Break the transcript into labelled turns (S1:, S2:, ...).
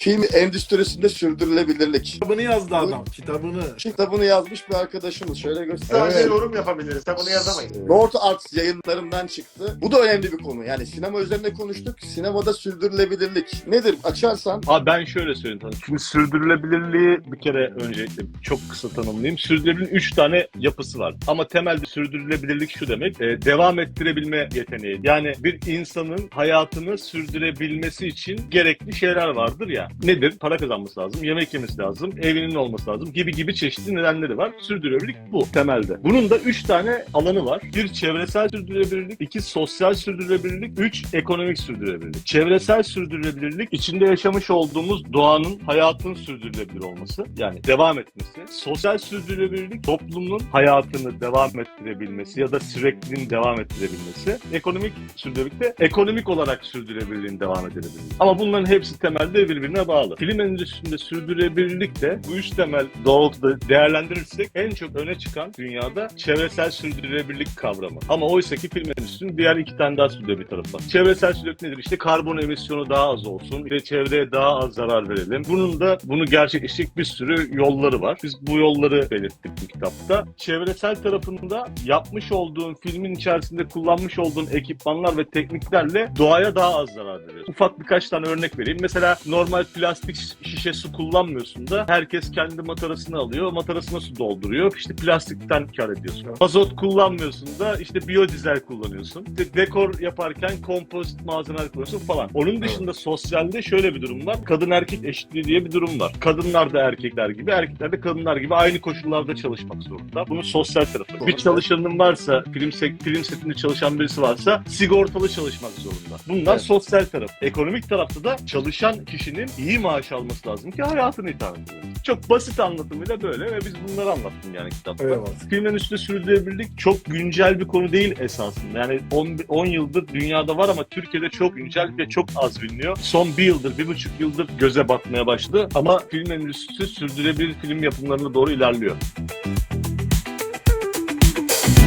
S1: Film endüstrisinde sürdürülebilirlik.
S2: Kitabını yazdı adam. Kitabını.
S1: Kitabını yazmış bir arkadaşımız. Şöyle göstereyim.
S3: Sadece
S1: Evet.
S3: yorum yapabiliriz. Kitabını yazamayız.
S1: North Arts yayınlarından çıktı. Bu da önemli bir konu. Yani sinema üzerinde konuştuk. Sinemada sürdürülebilirlik. Nedir? Açarsan
S4: Abi ben şöyle söyleyeyim sana. Şimdi sürdürülebilirliği bir kere öncelikle çok kısa tanımlayayım. Sürdürülebilirliğin üç tane yapısı var. Ama temelde sürdürülebilirlik şu demek. e, devam ettirebilme yeteneği. Yani bir insanın hayatını sürdürebilmesi için gerekli şeyler vardır ya. Nedir? Para kazanması lazım, yemek yemesi lazım, evinin olması lazım gibi gibi çeşitli nedenleri var. Sürdürülebilirlik bu temelde. Bunun da üç tane alanı var. Bir çevresel sürdürülebilirlik, iki sosyal sürdürülebilirlik, üç ekonomik sürdürülebilirlik. Çevresel sürdürülebilirlik içinde yaşamış olduğumuz doğanın, hayatın sürdürülebilir olması. Yani devam etmesi. Sosyal sürdürülebilirlik toplumun hayatını devam ettirebilmesi ya da sürekliliğini devam ettirebilmesi. Ekonomik sürdürülebilirlik de ekonomik olarak sürdürülebilirliğin devam edebilmesi. Ama bunların hepsi temelde birbirine bağlı. Film endüstrisinde sürdürülebilirlik de bu üç temel doğrultuda değerlendirirsek en çok öne çıkan dünyada çevresel sürdürülebilirlik kavramı. Ama oysa ki film endüstrisinin diğer iki tane daha sürdürülebilir tarafı var. Çevresel sürdürülebilirlik nedir? İşte karbon emisyonu daha az olsun, işte çevreye daha az zarar verelim. Bunun da bunu gerçekleşecek bir sürü yolları var. Biz bu yolları belirttik bu kitapta. Çevresel tarafında yapmış olduğun filmin içerisinde kullanmış olduğun ekipmanlar ve tekniklerle doğaya daha az zarar veriyorsun. Ufak birkaç tane örnek vereyim. Mesela normal plastik şişe su kullanmıyorsun da herkes kendi matarasını alıyor, matarasına su dolduruyor. İşte plastikten kar ediyorsun. Azot kullanmıyorsun da işte biyodizel kullanıyorsun. İşte dekor yaparken kompozit malzemeler kullanıyorsun falan. Onun dışında sosyalde şöyle bir durum var. Kadın erkek eşitliği diye bir durum var. Kadınlar da erkekler gibi, erkekler de kadınlar gibi aynı koşullarda çalışmak zorunda. Bunun sosyal tarafı. Bir çalışanın varsa, film, sek- film setinde çalışan birisi varsa sigortalı çalışmak zorunda. Bunlar
S1: Evet.
S4: sosyal taraf. Ekonomik tarafta da çalışan kişinin iyi maaş alması lazım ki hayatını idame edebilsin. Çok basit anlatımıyla böyle ve biz bunları anlattım yani kitapta.
S2: Eyvallah.
S4: Filmin üstünde sürdürülebilirlik çok güncel bir konu değil esasında. Yani 10, 10 yıldır dünyada var ama Türkiye'de çok güncel ve çok az biliniyor. Son bir yıldır, bir buçuk yıldır göze batmaya başladı. Ama film endüstrisi sürdürülebilir film yapımlarına doğru ilerliyor.